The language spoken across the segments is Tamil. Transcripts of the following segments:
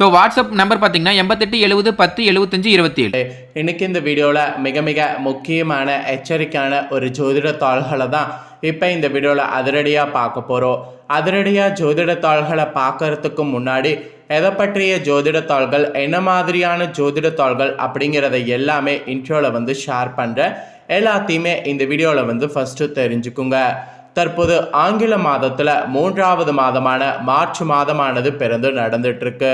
ஸோ வாட்ஸ்அப் நம்பர் பார்த்தீங்கன்னா எண்பத்தெட்டு எழுபது பத்து எழுபத்தஞ்சு இருபத்தி ஏழு இன்னைக்கு இந்த வீடியோவில் மிக மிக முக்கியமான எச்சரிக்கையான ஒரு ஜோதிட தாள்களை தான் இப்போ இந்த வீடியோவில் அதிரடியாக பார்க்க போகிறோம் அதிரடியாக ஜோதிட தாள்களை பார்க்கறதுக்கு முன்னாடி எதை பற்றிய ஜோதிடத்தாள்கள் என்ன மாதிரியான ஜோதிடத்தாள்கள் அப்படிங்கிறத எல்லாமே இன்ட்ரோவில் வந்து ஷேர் பண்ணுறேன் எல்லாத்தையுமே இந்த வீடியோவில் வந்து ஃபஸ்ட்டு தெரிஞ்சுக்குங்க. தற்போது ஆங்கில மாதத்தில் மூன்றாவது மாதமான மார்ச் மாதமானது பிறந்து நடந்துட்டுருக்கு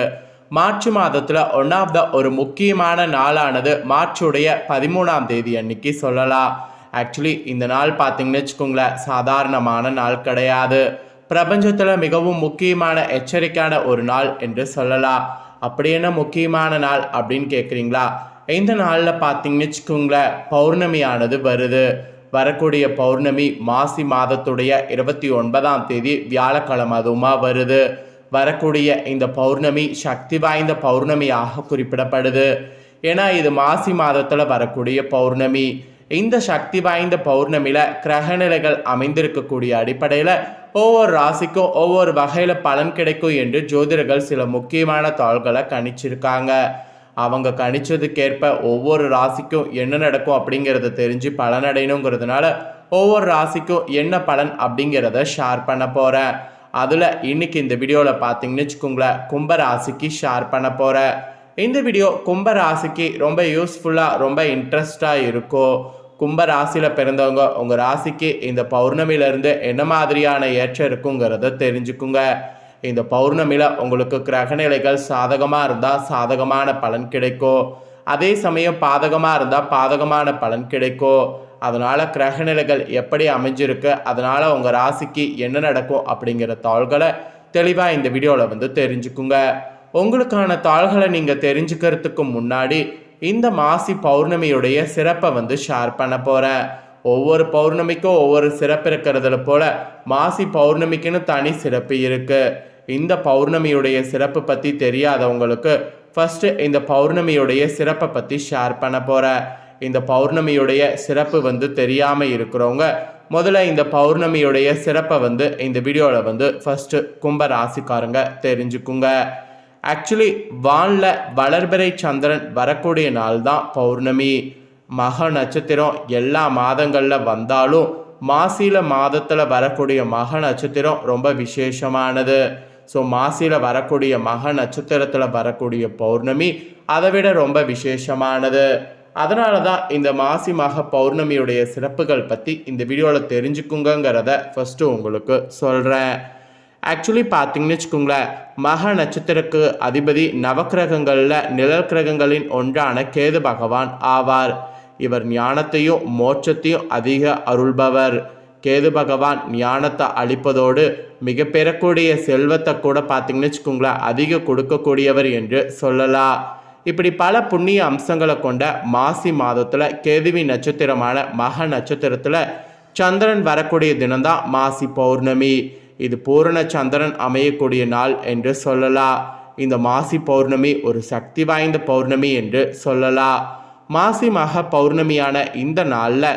மார்ச் மாதத்தில் ஒன் ஆஃப் த ஒரு முக்கியமான நாளானது மார்ச்சுடைய பதிமூணாம் தேதி அன்னைக்கு சொல்லலாம். ஆக்சுவலி இந்த நாள் பார்த்தீங்கன்னு வச்சுக்கோங்களேன் சாதாரணமான நாள் கிடையாது. பிரபஞ்சத்தில் மிகவும் முக்கியமான எச்சரிக்கையான ஒரு நாள் என்று சொல்லலாம். அப்படி என்ன முக்கியமான நாள் அப்படின்னு கேட்குறீங்களா இந்த நாளில் பார்த்தீங்கன்னு வச்சுக்கோங்களேன் பௌர்ணமியானது வருது. வரக்கூடிய பௌர்ணமி மாசி மாதத்துடைய இருபத்தி ஒன்பதாம் தேதி வியாழக்கிழமை அதுவுமா வருது. வரக்கூடிய இந்த பௌர்ணமி சக்தி வாய்ந்த பௌர்ணமியாக குறிப்பிடப்படுது. ஏன்னா இது மாசி மாதத்தில் வரக்கூடிய பௌர்ணமி. இந்த சக்தி வாய்ந்த பௌர்ணமியில் கிரகநிலைகள் அமைந்திருக்கக்கூடிய அடிப்படையில் ஒவ்வொரு ராசிக்கும் ஒவ்வொரு வகையில் பலன் கிடைக்கும் என்று ஜோதிடர்கள் சில முக்கியமான தாள்களை கணிச்சிருக்காங்க. அவங்க கணிச்சதுக்கேற்ப ஒவ்வொரு ராசிக்கும் என்ன நடக்கும் அப்படிங்கிறத தெரிஞ்சு பலனடையணுங்கிறதுனால ஒவ்வொரு ராசிக்கும் என்ன பலன் அப்படிங்கிறத ஷேர் பண்ண போகிறேன் அதில் இன்னைக்கு இந்த வீடியோவில் பார்த்தீங்கன்னு வச்சுக்கோங்களேன் கும்பராசிக்கு ஷேர் பண்ண போகிறேன் இந்த வீடியோ கும்பராசிக்கு ரொம்ப யூஸ்ஃபுல்லாக ரொம்ப இன்ட்ரெஸ்டாக இருக்கும் கும்ப ராசியில் பிறந்தவங்க உங்கள் ராசிக்கு இந்த பௌர்ணமியிலேருந்து என்ன மாதிரியான ஏற்றம் இருக்குங்கிறத தெரிஞ்சுக்குங்க. இந்த பௌர்ணமியில் உங்களுக்கு கிரகநிலைகள் சாதகமாக இருந்தால் சாதகமான பலன் கிடைக்கும் அதே சமயம் பாதகமாக இருந்தால் பாதகமான பலன் கிடைக்கும் அதனால் கிரகநிலைகள் எப்படி அமைஞ்சிருக்கு அதனால் உங்கள் ராசிக்கு என்ன நடக்கும் அப்படிங்கிற தாள்களை தெளிவாக இந்த வீடியோவில் வந்து தெரிஞ்சுக்குங்க. உங்களுக்கான தாள்களை நீங்கள் தெரிஞ்சுக்கிறதுக்கு முன்னாடி இந்த மாசி பௌர்ணமியுடைய சிறப்பை வந்து ஷேர் பண்ண போகிறேன் ஒவ்வொரு பௌர்ணமிக்கும் ஒவ்வொரு சிறப்பு இருக்கிறதுல போல் மாசி பௌர்ணமிக்குன்னு தனி சிறப்பு இருக்குது இந்த பௌர்ணமியுடைய சிறப்பு பற்றி தெரியாதவங்களுக்கு ஃபஸ்ட்டு இந்த பௌர்ணமியுடைய சிறப்பை பற்றி ஷேர் பண்ண போகிறேன் இந்த பௌர்ணமியுடைய சிறப்பு வந்து தெரியாமல் இருக்கிறவங்க முதல்ல இந்த பௌர்ணமியுடைய சிறப்பை வந்து இந்த வீடியோவில் வந்து ஃபஸ்ட்டு கும்ப ராசிக்காரங்க தெரிஞ்சுக்குங்க. ஆக்சுவலி வானில் வளர்பிறை சந்திரன் வரக்கூடிய நாள் தான் பௌர்ணமி. மக நட்சத்திரம் எல்லா மாதங்களில் வந்தாலும் மாசியில் மாதத்தில் வரக்கூடிய மக நட்சத்திரம் ரொம்ப விசேஷமானது. ஸோ மாசியில் வரக்கூடிய மக நட்சத்திரத்தில் வரக்கூடிய பௌர்ணமி அதை விட ரொம்ப விசேஷமானது. அதனால தான் இந்த மாசி மக பௌர்ணமியுடைய சிறப்புகள் பற்றி இந்த வீடியோவில் தெரிஞ்சுக்குங்கிறத ஃபஸ்ட்டு உங்களுக்கு சொல்கிறேன் ஆக்சுவலி பார்த்தீங்கன்னு வச்சுக்கோங்களேன் மக நட்சத்திரக்கு அதிபதி நவக்கிரகங்களில் நிழல் கிரகங்களின் ஒன்றான கேது பகவான் ஆவார். இவர் ஞானத்தையும் மோட்சத்தையும் அதிக அருள்பவர். கேது பகவான் ஞானத்தை அளிப்பதோடு மிக பெறக்கூடிய செல்வத்தை கூட பார்த்தீங்கன்னு வச்சுக்கோங்களேன் அதிக கொடுக்கக்கூடியவர் என்று சொல்லலாம். இப்படி பல புண்ணிய அம்சங்களை கொண்ட மாசி மாதத்தில் கேதுவி நட்சத்திரமான மக நட்சத்திரத்தில் சந்திரன் வரக்கூடிய தினம்தான் மாசி பௌர்ணமி. இது பூரண சந்திரன் அமையக்கூடிய நாள் என்று சொல்லலாம் இந்த மாசி பௌர்ணமி ஒரு சக்தி வாய்ந்த பௌர்ணமி என்று சொல்லலாம் மாசி மக பௌர்ணமியான இந்த நாளில்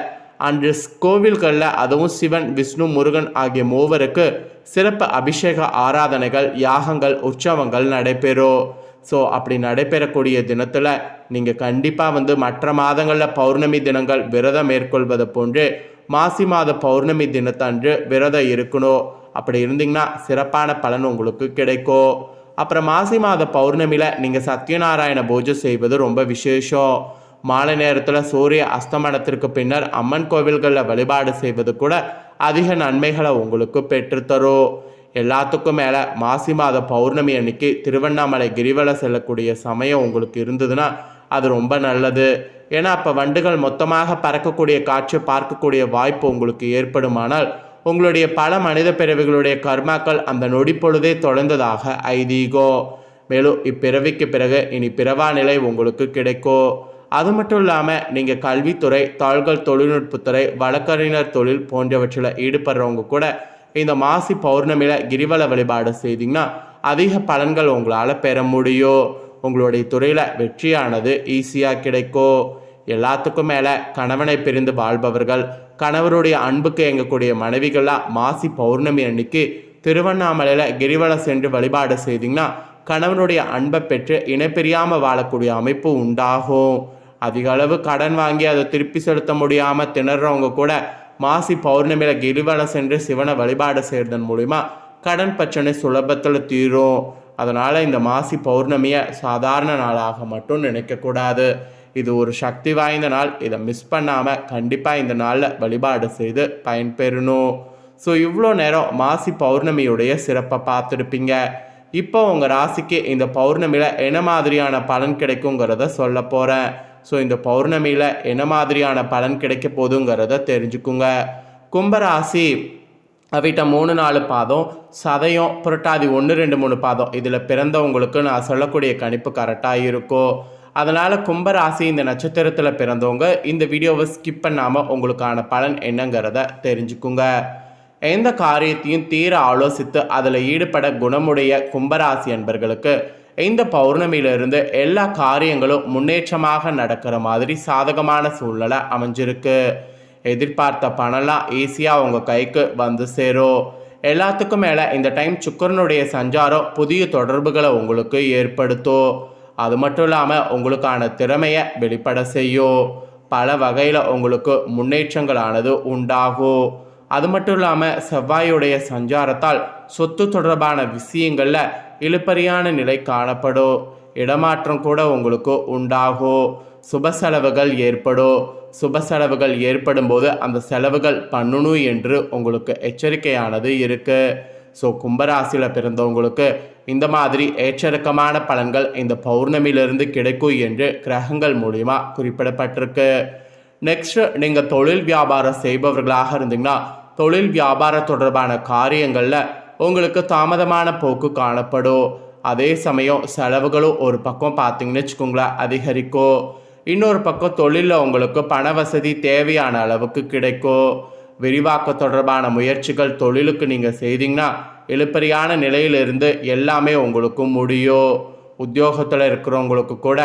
அன்று கோவில்களில் அதுவும் சிவன் விஷ்ணு முருகன் ஆகிய மூவருக்கு சிறப்பு அபிஷேக ஆராதனைகள் யாகங்கள் உற்சவங்கள் நடைபெறும். ஸோ அப்படி நடைபெறக்கூடிய தினத்தில் நீங்கள் கண்டிப்பாக வந்து மற்ற மாதங்களில் பௌர்ணமி தினங்கள் விரதம் மேற்கொள்வது போன்று மாசி மாத பௌர்ணமி தினத்தன்று விரதம் இருக்கணும். அப்படி இருந்தீங்கன்னா சிறப்பான பலன் உங்களுக்கு கிடைக்கும். அப்புறம் மாசி மாத பௌர்ணமியில் நீங்கள் சத்யநாராயண பூஜை செய்வது ரொம்ப விசேஷம். மாலை நேரத்தில் சூரிய அஸ்தமனத்திற்கு பின்னர் அம்மன் கோவில்களில் வழிபாடு செய்வது கூட அதிக நன்மைகளை உங்களுக்கு பெற்றுத்தரும். எல்லாத்துக்கும் மேலே மாசி மாத பௌர்ணமி அன்னைக்கு திருவண்ணாமலை கிரிவலம் செல்லக்கூடிய சமயம் உங்களுக்கு இருந்ததுன்னா அது ரொம்ப நல்லது. ஏன்னா அப்போ வண்டுகள் மொத்தமாக பறக்கக்கூடிய காட்சி பார்க்கக்கூடிய வாய்ப்பு உங்களுக்கு ஏற்படுமானால் உங்களுடைய பல மனித பிறவிகளுடைய கர்மாக்கள் அந்த நொடி பொழுதே தொடர்ந்ததாக ஐதீகம் மேலும் இப்பிறவிக்கு பிறகு இனி பிறவா நிலை உங்களுக்கு கிடைக்கும். அது மட்டும் இல்லாமல் நீங்கள் கல்வித்துறை தாள்கள் தொழில்நுட்பத்துறை வழக்கறிஞர் தொழில் போன்றவற்றில் ஈடுபடுறவங்க கூட இந்த மாசி பௌர்ணமியில் கிரிவல வழிபாடு செய்தீங்கன்னா அதிக பலன்கள் உங்களால் பெற முடியும் உங்களுடைய துறையில் வெற்றியானது ஈஸியாக கிடைக்கும் எல்லாத்துக்கும் மேலே கணவனை பிரிந்து வாழ்பவர்கள் கணவருடைய அன்புக்கு இயங்கக்கூடிய மனைவிகள்லாம் மாசி பௌர்ணமி அன்னைக்கு திருவண்ணாமலையில் கிரிவலம் சென்று வழிபாடு செய்தீங்கன்னா கணவனுடைய அன்பை பெற்று இணைப்பிரியாமல் வாழக்கூடிய அமைப்பு உண்டாகும். அதிக அளவு கடன் வாங்கி அதை திருப்பி செலுத்த முடியாமல் திணறவங்க கூட மாசி பௌர்ணமியில் கிரிவலம் சென்று சிவனை வழிபாடு செய்கிறதன் மூலிமா கடன் பிரச்சனை சுலபத்தில் தீரும். அதனால் இந்த மாசி பௌர்ணமியை சாதாரண நாளாக மட்டும் நினைக்கக்கூடாது இது ஒரு சக்தி வாய்ந்த நாள். இதை மிஸ் பண்ணாமல் கண்டிப்பாக இந்த நாளில் வழிபாடு செய்து பயன்பெறணும் ஸோ இவ்வளோ நேரம் மாசி பௌர்ணமியுடைய சிறப்பை பார்த்துருப்பீங்க. இப்போ உங்கள் ராசிக்கு இந்த பௌர்ணமியில் என்ன மாதிரியான பலன் கிடைக்குங்கிறத சொல்ல போகிறேன் ஸோ இந்த பௌர்ணமியில் என்ன மாதிரியான பலன் கிடைக்க போதுங்கிறத தெரிஞ்சுக்குங்க. கும்பராசி அவிட்ட மூணு நாலு பாதம் சதயம் புரட்டாதி ஒன்று ரெண்டு மூணு பாதம். இதில் பிறந்தவங்களுக்கு நான் சொல்லக்கூடிய கணிப்பு கரெக்டாக இருக்கும் அதனால் கும்பராசி இந்த நட்சத்திரத்தில் பிறந்தவங்க இந்த வீடியோவை ஸ்கிப் பண்ணாமல் உங்களுக்கான பலன் என்னங்கிறத தெரிஞ்சுக்குங்க. எந்த காரியத்தையும் தீர ஆலோசித்து அதில் ஈடுபட குணமுடைய கும்பராசி என்பர்களுக்கு இந்த பௌர்ணமியிலிருந்து எல்லா காரியங்களும் முன்னேற்றமாக நடக்கிற மாதிரி சாதகமான சூழ்நிலை அமைஞ்சிருக்கு. எதிர்பார்த்த பணம்லாம் ஈஸியாக உங்கள் கைக்கு வந்து சேரும். எல்லாத்துக்கும் மேலே இந்த டைம் சுக்கரனுடைய சஞ்சாரம் புதிய தொடர்புகளை உங்களுக்கு ஏற்படுத்தும். அது மட்டும் இல்லாமல் உங்களுக்கான திறமையை வெளிப்பட செய்யும். பல வகையில் உங்களுக்கு முன்னேற்றங்களானது உண்டாகும். அது மட்டும் இல்லாமல் செவ்வாயுடைய சஞ்சாரத்தால் சொத்து தொடர்பான விஷயங்களில் இழுப்பறியான நிலை காணப்படும் இடமாற்றம் கூட உங்களுக்கு உண்டாகும் சுப செலவுகள் ஏற்படும் சுப செலவுகள் ஏற்படும் போது அந்த செலவுகள் பண்ணணும் என்று உங்களுக்கு எச்சரிக்கையானது இருக்கு. ஸோ கும்பராசியில் பிறந்தவங்களுக்கு இந்த மாதிரி ஏற்றிறக்கமான பலன்கள் இந்த பௌர்ணமியிலிருந்து கிடைக்கும் என்று கிரகங்கள் மூலிமா குறிப்பிடப்பட்டிருக்கு. நெக்ஸ்ட் நீங்கள் தொழில் வியாபாரம் செய்பவர்களாக இருந்தீங்கன்னா தொழில் வியாபாரம் தொடர்பான காரியங்களில் உங்களுக்கு தாமதமான போக்கு காணப்படும். அதே சமயம் செலவுகளும் ஒரு பக்கம் பார்த்தீங்கன்னு வச்சுக்கோங்களேன் அதிகரிக்கும். இன்னொரு பக்கம் தொழிலில் உங்களுக்கு பண வசதி தேவையான அளவுக்கு கிடைக்கும். விரிவாக்க தொடர்பான முயற்சிகள் தொழிலுக்கு நீங்கள் செய்தீங்கன்னா இழுப்பறியான நிலையிலிருந்து எல்லாமே உங்களுக்கு முடியும். உத்தியோகத்தில் இருக்கிறவங்களுக்கு கூட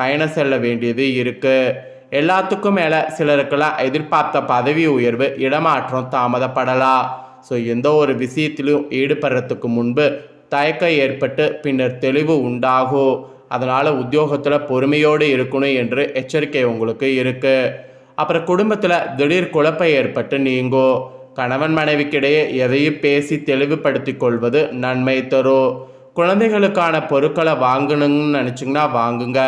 பயணம் செல்ல வேண்டியது இருக்குது எல்லாத்துக்கும் மேலே சிலருக்கெல்லாம் எதிர்பார்த்த பதவி உயர்வு இடமாற்றம் தாமதப்படலாம். ஸோ எந்த ஒரு விஷயத்திலும் ஈடுபடுறதுக்கு முன்பு தயக்கம் ஏற்பட்டு பின்னர் தெளிவு உண்டாகும் அதனால் உத்தியோகத்தில் பொறுமையோடு இருக்கணும் என்று எச்சரிக்கை உங்களுக்கு இருக்குது அப்புறம் குடும்பத்தில் திடீர் குழப்பம் ஏற்பட்டு நீங்கோ கணவன் மனைவிக்கிடையே எதையும் பேசி தெளிவுபடுத்தி கொள்வது நன்மை தரும் குழந்தைகளுக்கான பொருட்களை வாங்கணும்னு நினச்சிங்கன்னா வாங்குங்க.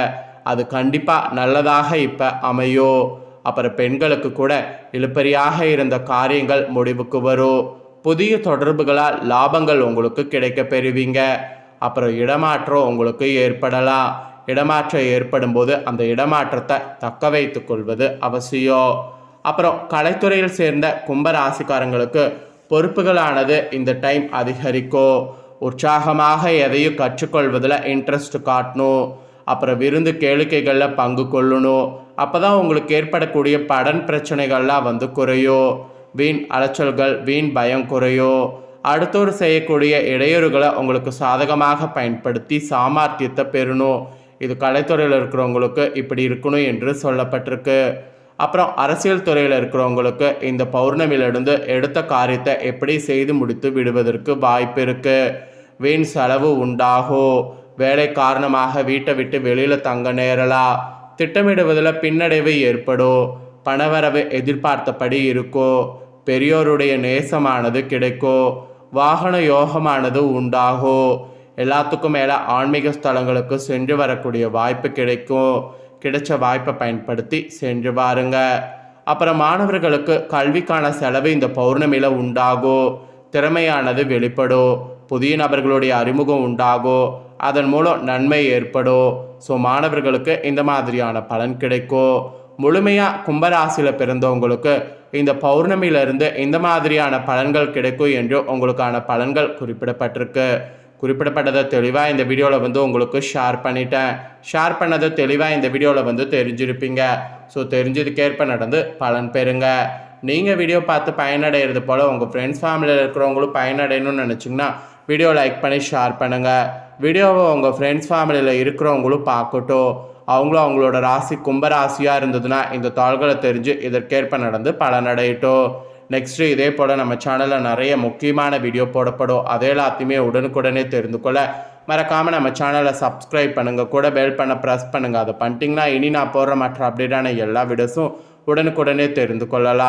அது கண்டிப்பாக நல்லதாக இப்போ அமையும் அப்புறம் பெண்களுக்கு கூட இழுப்பறியாக இருந்த காரியங்கள் முடிவுக்கு வரும். புதிய தொடர்புகளால் லாபங்கள் உங்களுக்கு கிடைக்க பெறுவீங்க. அப்புறம் இடமாற்றம் உங்களுக்கு ஏற்படலாம். இடமாற்றம் ஏற்படும் போது அந்த இடமாற்றத்தை தக்க வைத்து கொள்வது அவசியம். அப்புறம் கலைத்துறையில் சேர்ந்த கும்பராசிக்காரங்களுக்கு பொறுப்புகளானது இந்த டைம் அதிகரிக்கும். உற்சாகமாக எதையும் கற்றுக்கொள்வதில் இன்ட்ரெஸ்ட் காட்டணும். அப்புறம் விருந்து கேளிக்கைகளில் பங்கு கொள்ளணும். அப்போ தான் உங்களுக்கு ஏற்படக்கூடிய படன் பிரச்சனைகள்லாம் வந்து குறையும். வீண் அலைச்சல்கள் வீண் பயம் குறையும் அடுத்தவர் செய்யக்கூடிய இடையூறுகளை உங்களுக்கு சாதகமாக பயன்படுத்தி சாமர்த்தியத்தை பெறணும். இது கலைத்துறையில் இருக்கிறவங்களுக்கு இப்படி இருக்கணும் என்று சொல்லப்பட்டிருக்கு. அப்புறம் அரசியல் துறையில் இருக்கிறவங்களுக்கு இந்த பௌர்ணமியிலிருந்து எடுத்த காரியத்தை எப்படி செய்து முடித்து விடுவதற்கு வாய்ப்பு இருக்குது வீண் செலவு உண்டாகும் வேலை காரணமாக வீட்டை விட்டு வெளியில் தங்க நேரலாம் திட்டமிடுவதில் பின்னடைவு ஏற்படும் பணவரவு எதிர்பார்த்தபடி இருக்கோ? பெரியோருடைய நேசமானது கிடைக்கும் வாகன யோகமானது உண்டாகும் எல்லாத்துக்கும் மேலே ஆன்மீக ஸ்தலங்களுக்கு சென்று வரக்கூடிய வாய்ப்பு கிடைக்கும் கிடைச்ச வாய்ப்பை பயன்படுத்தி சென்று வாருங்க. அப்புறம் மாணவர்களுக்கு கல்விக்கான செலவு இந்த பௌர்ணமியில் உண்டாகும் திறமையானது வெளிப்படும் புதிய நபர்களுடைய அறிமுகம் உண்டாகும் அதன் மூலம் நன்மை ஏற்படும் ஸோ மாணவர்களுக்கு இந்த மாதிரியான பலன் கிடைக்கும் முழுமையாக கும்பராசியில் பிறந்தவங்களுக்கு இந்த பௌர்ணமியிலிருந்து இந்த மாதிரியான பலன்கள் கிடைக்கும் என்று உங்களுக்கான பலன்கள் குறிப்பிடப்பட்டிருக்கு. குறிப்பிடப்பட்டதை தெளிவாக இந்த வீடியோவில் வந்து உங்களுக்கு ஷேர் பண்ணிட்டேன். ஷேர் பண்ணதை தெளிவாக இந்த வீடியோவில் வந்து தெரிஞ்சிருப்பீங்க. ஸோ தெரிஞ்சதுக்கேற்ப நடந்து பலன் பெறுங்க. நீங்கள் வீடியோ பார்த்து பயனடைகிறது போல் உங்கள் ஃப்ரெண்ட்ஸ் ஃபேமிலியில் இருக்கிறவங்களும் பயனடையணும்னு நினச்சிங்கன்னா வீடியோ லைக் பண்ணி ஷேர் பண்ணுங்கள் வீடியோவை உங்கள் ஃப்ரெண்ட்ஸ் ஃபேமிலியில் இருக்கிறவங்களும் பார்க்கட்டும். அவங்களும் அவங்களோட ராசி கும்பராசியாக இருந்ததுன்னா இந்த தாள்களை தெரிஞ்சு இதற்கேற்ப நடந்து பலனடையட்டும் நெக்ஸ்ட்டு இதே போல் நம்ம சேனலில் நிறைய முக்கியமான வீடியோ போடப்படும். அதே எல்லாத்தையுமே உடனுக்குடனே தெரிந்து கொள்ள. மறக்காமல் நம்ம சேனலை சப்ஸ்கிரைப் பண்ணுங்கள் கூட பெல் பண்ண ப்ரெஸ் பண்ணுங்கள் அதை பண்ணிட்டீங்கன்னா இனி நான் போடுற மற்ற அப்டேட்டான எல்லா வீடியோஸும் உடனுக்குடனே தெரிந்து கொள்ளலாம்.